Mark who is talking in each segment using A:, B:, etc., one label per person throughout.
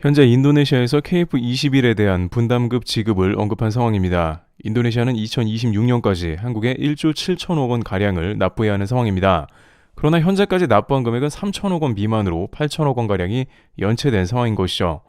A: 현재 인도네시아에서 KF-21에 대한 분담급 지급을 언급한 상황입니다. 인도네시아는 2026년까지 한국에 1조 7천억 원 가량을 납부해야 하는 상황입니다. 그러나 현재까지 납부한 금액은 3천억 원 미만으로 8천억 원 가량이 연체된 상황인 것이죠.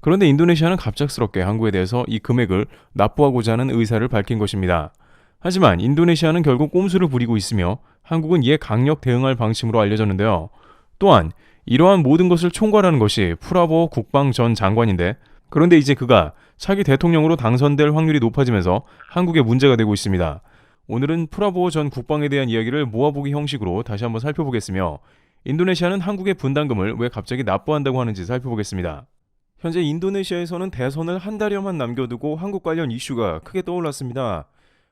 A: 그런데 인도네시아는 갑작스럽게 한국에 대해서 이 금액을 납부하고자 하는 의사를 밝힌 것입니다. 하지만 인도네시아는 결국 꼼수를 부리고 있으며 한국은 이에 강력 대응할 방침으로 알려졌는데요. 또한 이러한 모든 것을 총괄하는 것이 프라보 국방 전 장관인데 그런데 이제 그가 차기 대통령으로 당선될 확률이 높아지면서 한국에 문제가 되고 있습니다. 오늘은 프라보 전 국방에 대한 이야기를 모아보기 형식으로 다시 한번 살펴보겠으며 인도네시아는 한국의 분담금을 왜 갑자기 납부한다고 하는지 살펴보겠습니다. 현재 인도네시아에서는 대선을 한 달여만 남겨두고 한국 관련 이슈가 크게 떠올랐습니다.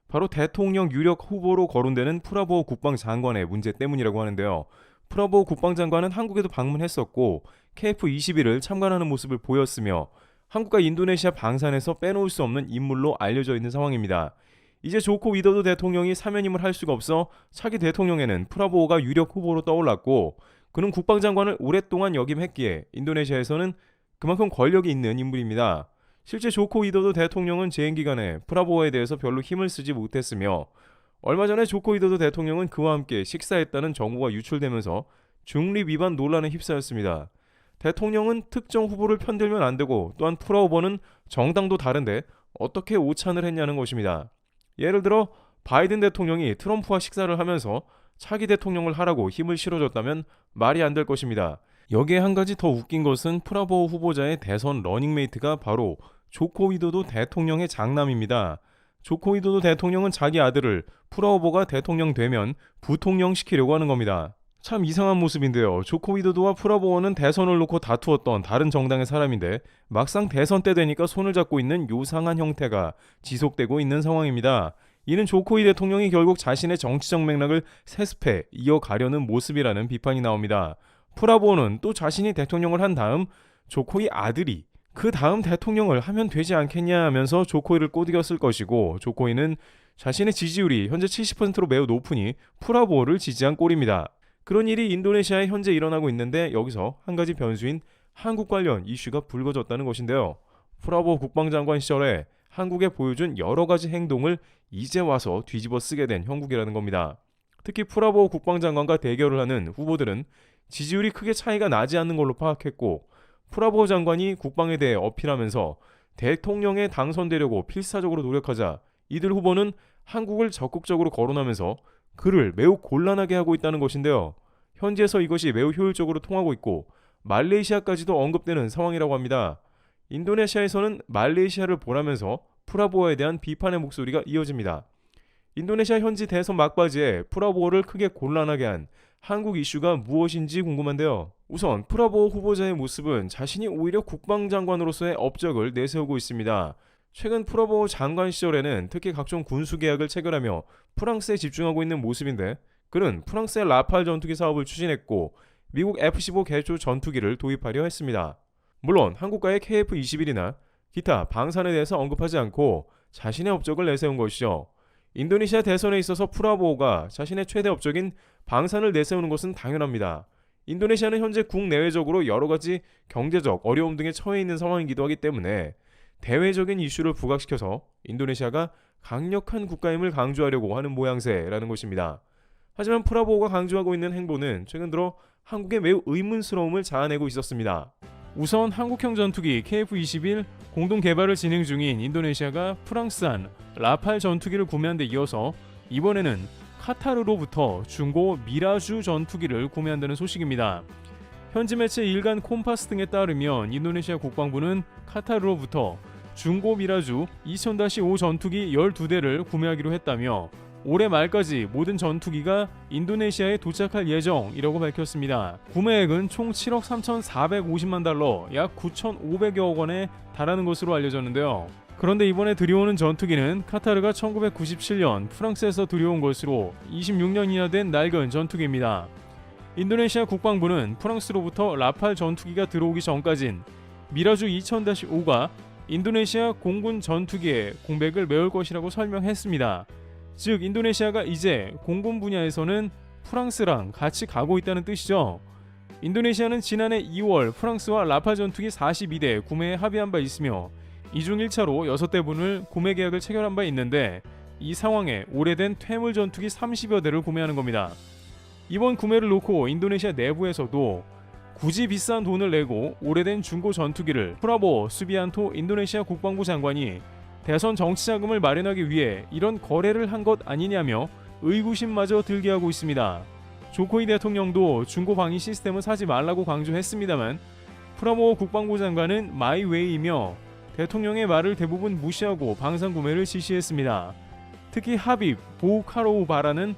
A: 바로 대통령 유력 후보로 거론되는 프라보 국방장관의 문제 때문이라고 하는데요. 프라보 국방장관은 한국에도 방문했었고 KF-21을 참관하는 모습을 보였으며 한국과 인도네시아 방산에서 빼놓을 수 없는 인물로 알려져 있는 상황입니다. 이제 조코 위도도 대통령이 사면임을 할 수가 없어 차기 대통령에는 프라보가 유력 후보로 떠올랐고 그는 국방장관을 오랫동안 역임했기에 인도네시아에서는 그만큼 권력이 있는 인물입니다. 실제 조코 위도도 대통령은 재임 기간에 프라보에 대해서 별로 힘을 쓰지 못했으며 얼마 전에 조코 위도도 대통령은 그와 함께 식사했다는 정보가 유출되면서 중립 위반 논란에 휩싸였습니다. 대통령은 특정 후보를 편들면 안 되고 또한 프라오버는 정당도 다른데 어떻게 오찬을 했냐는 것입니다. 예를 들어 바이든 대통령이 트럼프와 식사를 하면서 차기 대통령을 하라고 힘을 실어줬다면 말이 안 될 것입니다. 여기에 한 가지 더 웃긴 것은 프라보 후보자의 대선 러닝메이트가 바로 조코 위도도 대통령의 장남입니다. 조코 위도도 대통령은 자기 아들을 프라오버가 대통령 되면 부통령 시키려고 하는 겁니다. 참 이상한 모습인데요. 조코 위도도와 프라보어는 대선을 놓고 다투었던 다른 정당의 사람인데 막상 대선 때 되니까 손을 잡고 있는 요상한 형태가 지속되고 있는 상황입니다. 이는 조코이 대통령이 결국 자신의 정치적 맥락을 세습해 이어가려는 모습이라는 비판이 나옵니다. 프라보는 또 자신이 대통령을 한 다음 조코이 아들이 그 다음 대통령을 하면 되지 않겠냐 하면서 조코이를 꼬드겼을 것이고 조코이는 자신의 지지율이 현재 70%로 매우 높으니 프라보를 지지한 꼴입니다. 그런 일이 인도네시아에 현재 일어나고 있는데 여기서 한 가지 변수인 한국 관련 이슈가 불거졌다는 것인데요. 프라보 국방장관 시절에 한국에 보여준 여러 가지 행동을 이제 와서 뒤집어 쓰게 된 형국이라는 겁니다. 특히 프라보 국방장관과 대결을 하는 후보들은 지지율이 크게 차이가 나지 않는 걸로 파악했고 프라보 장관이 국방에 대해 어필하면서 대통령에 당선되려고 필사적으로 노력하자 이들 후보는 한국을 적극적으로 거론하면서 그를 매우 곤란하게 하고 있다는 것인데요. 현지에서 이것이 매우 효율적으로 통하고 있고 말레이시아까지도 언급되는 상황이라고 합니다. 인도네시아에서는 말레이시아를 보라면서 프라보어에 대한 비판의 목소리가 이어집니다. 인도네시아 현지 대선 막바지에 프라보어를 크게 곤란하게 한 한국 이슈가 무엇인지 궁금한데요. 우선 프라보어 후보자의 모습은 자신이 오히려 국방장관으로서의 업적을 내세우고 있습니다. 최근 프라보어 장관 시절에는 특히 각종 군수 계약을 체결하며 프랑스에 집중하고 있는 모습인데 그는 프랑스의 라팔 전투기 사업을 추진했고 미국 F-15 개조 전투기를 도입하려 했습니다. 물론 한국과의 KF-21이나 기타 방산에 대해서 언급하지 않고 자신의 업적을 내세운 것이죠. 인도네시아 대선에 있어서 프라보가 자신의 최대 업적인 방산을 내세우는 것은 당연합니다. 인도네시아는 현재 국내외적으로 여러 가지 경제적 어려움 등에 처해 있는 상황이기도 하기 때문에 대외적인 이슈를 부각시켜서 인도네시아가 강력한 국가임을 강조하려고 하는 모양새라는 것입니다. 하지만 프라보가 강조하고 있는 행보는 최근 들어 한국의 매우 의문스러움을 자아내고 있었습니다. 우선 한국형 전투기 KF-21 공동 개발을 진행 중인 인도네시아가 프랑스산 라팔 전투기를 구매한 데 이어서 이번에는 카타르로부터 중고 미라주 전투기를 구매한다는 소식입니다. 현지 매체 일간 콤파스 등에 따르면 인도네시아 국방부는 카타르로부터 중고 미라주 2000-5 전투기 12대를 구매하기로 했다며 올해 말까지 모든 전투기가 인도네시아에 도착할 예정이라고 밝혔습니다. 구매액은 총 7억 3,450만 달러, 약 9,500여억 원에 달하는 것으로 알려졌는데요. 그런데 이번에 들여오는 전투기는 카타르가 1997년 프랑스에서 들여온 것으로 26년 이나 된 낡은 전투기입니다. 인도네시아 국방부는 프랑스로부터 라팔 전투기가 들어오기 전까진 미라주 2000-5가 인도네시아 공군 전투기의 공백을 메울 것이라고 설명했습니다. 즉 인도네시아가 이제 공군 분야에서는 프랑스랑 같이 가고 있다는 뜻이죠. 인도네시아는 지난해 2월 프랑스와 라파 전투기 42대 구매에 합의한 바 있으며 이 중 1차로 6대분을 구매 계약을 체결한 바 있는데 이 상황에 오래된 퇴물 전투기 30여 대를 구매하는 겁니다. 이번 구매를 놓고 인도네시아 내부에서도 굳이 비싼 돈을 내고 오래된 중고 전투기를 프라보 수비안토 인도네시아 국방부 장관이 대선 정치 자금을 마련하기 위해 이런 거래를 한 것 아니냐며 의구심마저 들게 하고 있습니다. 조코이 대통령도 중고 방위 시스템을 사지 말라고 강조했습니다만 프라모 국방부 장관은 마이웨이이며 대통령의 말을 대부분 무시하고 방산 구매를 지시했습니다. 특히 하빕 보우카로우 바라는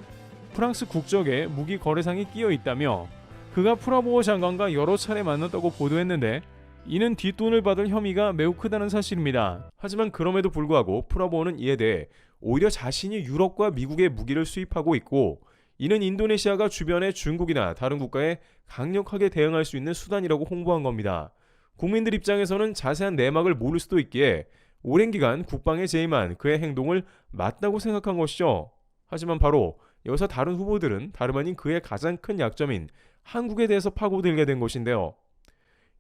A: 프랑스 국적의 무기 거래상이 끼어 있다며 그가 프라보어 장관과 여러 차례 만났다고 보도했는데 이는 뒷돈을 받을 혐의가 매우 크다는 사실입니다. 하지만 그럼에도 불구하고 프라보어는 이에 대해 오히려 자신이 유럽과 미국의 무기를 수입하고 있고 이는 인도네시아가 주변의 중국이나 다른 국가에 강력하게 대응할 수 있는 수단이라고 홍보한 겁니다. 국민들 입장에서는 자세한 내막을 모를 수도 있기에 오랜 기간 국방에 재임한 그의 행동을 맞다고 생각한 것이죠. 하지만 바로 여기서 다른 후보들은 다름 아닌 그의 가장 큰 약점인 한국에 대해서 파고들게 된 것인데요.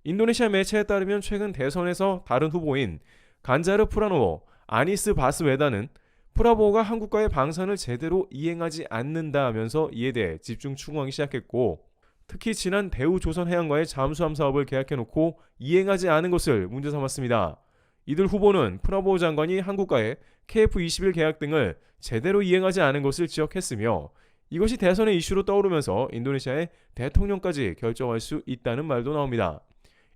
A: 인도네시아 매체에 따르면 최근 대선에서 다른 후보인 간자르 프라노, 아니스 바스웨다는 프라보가 한국과의 방산을 제대로 이행하지 않는다 하면서 이에 대해 집중 추궁하기 시작했고 특히 지난 대우조선해양과의 잠수함 사업을 계약해놓고 이행하지 않은 것을 문제 삼았습니다. 이들 후보는 프라보 장관이 한국과의 KF-21 계약 등을 제대로 이행하지 않은 것을 지적했으며 이것이 대선의 이슈로 떠오르면서 인도네시아의 대통령까지 결정할 수 있다는 말도 나옵니다.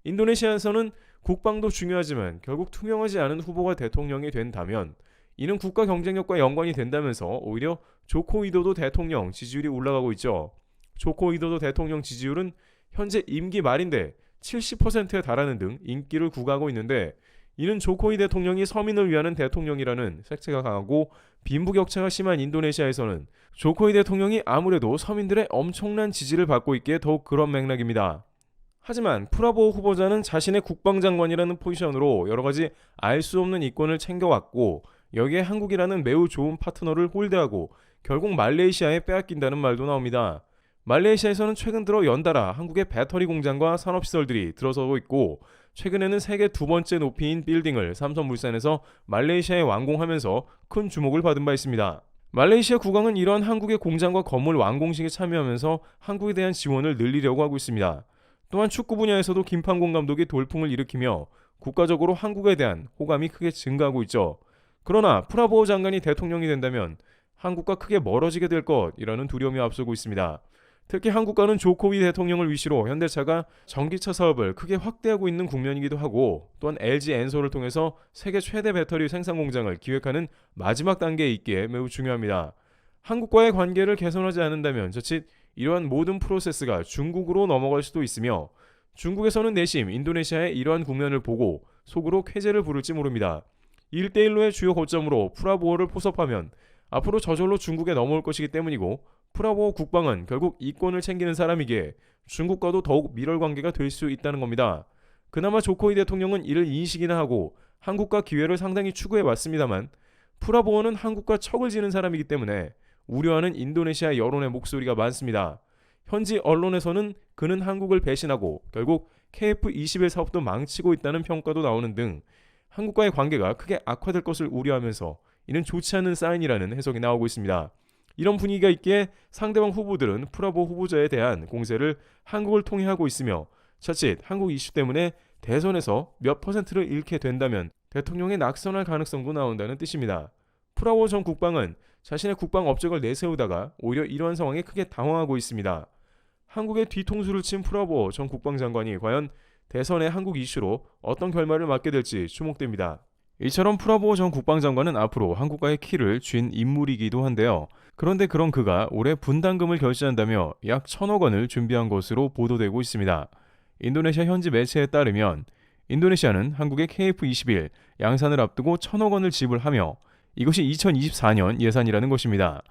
A: 인도네시아에서는 국방도 중요하지만 결국 투명하지 않은 후보가 대통령이 된다면 이는 국가 경쟁력과 연관이 된다면서 오히려 조코 위도도 대통령 지지율이 올라가고 있죠. 조코 위도도 대통령 지지율은 현재 임기 말인데 70%에 달하는 등 인기를 구가하고 있는데 이는 조코이 대통령이 서민을 위하는 대통령이라는 색채가 강하고 빈부격차가 심한 인도네시아에서는 조코이 대통령이 아무래도 서민들의 엄청난 지지를 받고 있기에 더욱 그런 맥락입니다. 하지만 프라보 후보자는 자신의 국방장관이라는 포지션으로 여러 가지 알 수 없는 이권을 챙겨왔고 여기에 한국이라는 매우 좋은 파트너를 홀대하고 결국 말레이시아에 빼앗긴다는 말도 나옵니다. 말레이시아에서는 최근 들어 연달아 한국의 배터리 공장과 산업시설들이 들어서고 있고 최근에는 세계 두 번째 높이인 빌딩을 삼성물산에서 말레이시아에 완공하면서 큰 주목을 받은 바 있습니다. 말레이시아 국왕은 이러한 한국의 공장과 건물 완공식에 참여하면서 한국에 대한 지원을 늘리려고 하고 있습니다. 또한 축구 분야에서도 김판공 감독이 돌풍을 일으키며 국가적으로 한국에 대한 호감이 크게 증가하고 있죠. 그러나 프라보어 장관이 대통령이 된다면 한국과 크게 멀어지게 될 것이라는 두려움이 앞서고 있습니다. 특히 한국과는 조코위 대통령을 위시로 현대차가 전기차 사업을 크게 확대하고 있는 국면이기도 하고 또한 LG 엔솔을 통해서 세계 최대 배터리 생산 공장을 기획하는 마지막 단계에 있기에 매우 중요합니다. 한국과의 관계를 개선하지 않는다면 자칫 이러한 모든 프로세스가 중국으로 넘어갈 수도 있으며 중국에서는 내심 인도네시아의 이러한 국면을 보고 속으로 쾌재를 부를지 모릅니다. 1대1로의 주요 거점으로 프라보어를 포섭하면 앞으로 저절로 중국에 넘어올 것이기 때문이고 프라보어 국방은 결국 이권을 챙기는 사람이기에 중국과도 더욱 밀월 관계가 될 수 있다는 겁니다. 그나마 조코이 대통령은 이를 인식이나 하고 한국과 기회를 상당히 추구해 왔습니다만 프라보어는 한국과 척을 지는 사람이기 때문에 우려하는 인도네시아 여론의 목소리가 많습니다. 현지 언론에서는 그는 한국을 배신하고 결국 KF-21 사업도 망치고 있다는 평가도 나오는 등 한국과의 관계가 크게 악화될 것을 우려하면서 이는 좋지 않은 사인이라는 해석이 나오고 있습니다. 이런 분위기가 있기에 상대방 후보들은 프라보 후보자에 대한 공세를 한국을 통해 하고 있으며 자칫 한국 이슈 때문에 대선에서 몇 퍼센트를 잃게 된다면 대통령에 낙선할 가능성도 나온다는 뜻입니다. 프라보 전 국방은 자신의 국방 업적을 내세우다가 오히려 이러한 상황에 크게 당황하고 있습니다. 한국의 뒤통수를 친 프라보 전 국방장관이 과연 대선의 한국 이슈로 어떤 결말을 맞게 될지 주목됩니다. 이처럼 프라보 전 국방장관은 앞으로 한국과의 키를 쥔 인물이기도 한데요. 그런데 그런 그가 올해 분담금을 결제한다며 약 천억 원을 준비한 것으로 보도되고 있습니다. 인도네시아 현지 매체에 따르면 인도네시아는 한국의 KF-21 양산을 앞두고 천억 원을 지불하며 이것이 2024년 예산이라는 것입니다.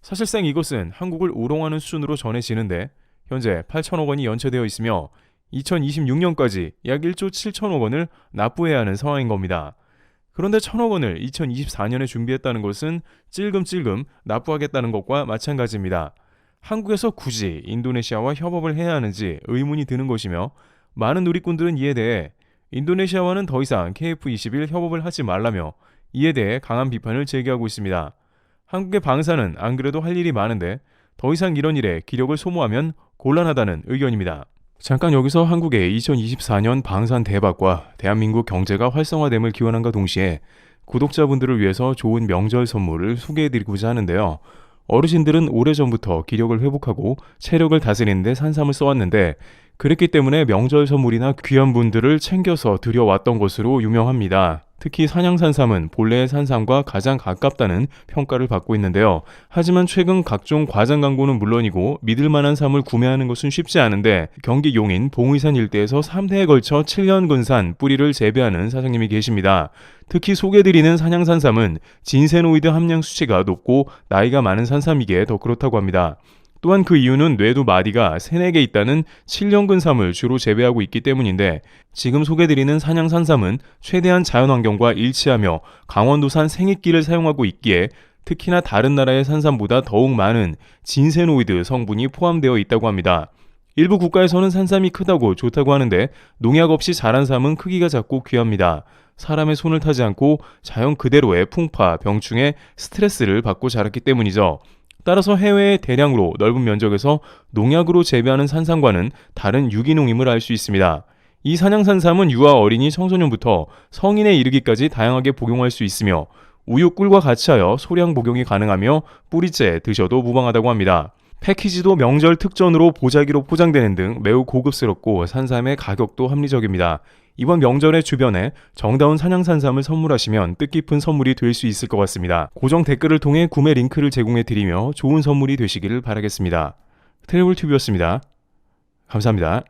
A: 사실상 이것은 한국을 우롱하는 수준으로 전해지는데 현재 8천억 원이 연체되어 있으며 2026년까지 약 1조 7천억 원을 납부해야 하는 상황인 겁니다. 그런데 천억 원을 2024년에 준비했다는 것은 찔금찔금 납부하겠다는 것과 마찬가지입니다. 한국에서 굳이 인도네시아와 협업을 해야 하는지 의문이 드는 것이며 많은 누리꾼들은 이에 대해 인도네시아와는 더 이상 KF21 협업을 하지 말라며 이에 대해 강한 비판을 제기하고 있습니다. 한국의 방사는 안 그래도 할 일이 많은데 더 이상 이런 일에 기력을 소모하면 곤란하다는 의견입니다. 잠깐 여기서 한국의 2024년 방산 대박과 대한민국 경제가 활성화됨을 기원함과 동시에 구독자분들을 위해서 좋은 명절 선물을 소개해드리고자 하는데요. 어르신들은 오래전부터 기력을 회복하고 체력을 다스리는데 산삼을 써왔는데 그랬기 때문에 명절 선물이나 귀한 분들을 챙겨서 드려왔던 것으로 유명합니다. 특히 산양산삼은 본래의 산삼과 가장 가깝다는 평가를 받고 있는데요. 하지만 최근 각종 과장 광고는 물론이고 믿을 만한 삼을 구매하는 것은 쉽지 않은데 경기 용인 봉의산 일대에서 3대에 걸쳐 7년 근산 뿌리를 재배하는 사장님이 계십니다. 특히 소개드리는 산양산삼은 진세노이드 함량 수치가 높고 나이가 많은 산삼이기에 더 그렇다고 합니다. 또한 그 이유는 뇌도 마디가 3, 4개 있다는 7년근삼을 주로 재배하고 있기 때문인데 지금 소개드리는 산양산삼은 최대한 자연환경과 일치하며 강원도산 생익기를 사용하고 있기에 특히나 다른 나라의 산삼보다 더욱 많은 진세노이드 성분이 포함되어 있다고 합니다. 일부 국가에서는 산삼이 크다고 좋다고 하는데 농약 없이 자란 삼은 크기가 작고 귀합니다. 사람의 손을 타지 않고 자연 그대로의 풍파, 병충해, 스트레스를 받고 자랐기 때문이죠. 따라서 해외의 대량으로 넓은 면적에서 농약으로 재배하는 산삼과는 다른 유기농임을 알 수 있습니다. 이 산양산삼은 유아 어린이 청소년부터 성인에 이르기까지 다양하게 복용할 수 있으며 우유 꿀과 같이 하여 소량 복용이 가능하며 뿌리째 드셔도 무방하다고 합니다. 패키지도 명절 특전으로 보자기로 포장되는 등 매우 고급스럽고 산삼의 가격도 합리적입니다. 이번 명절의 주변에 정다운 산양산삼을 선물하시면 뜻깊은 선물이 될 수 있을 것 같습니다. 고정 댓글을 통해 구매 링크를 제공해 드리며 좋은 선물이 되시기를 바라겠습니다. 트래블 튜브였습니다. 감사합니다.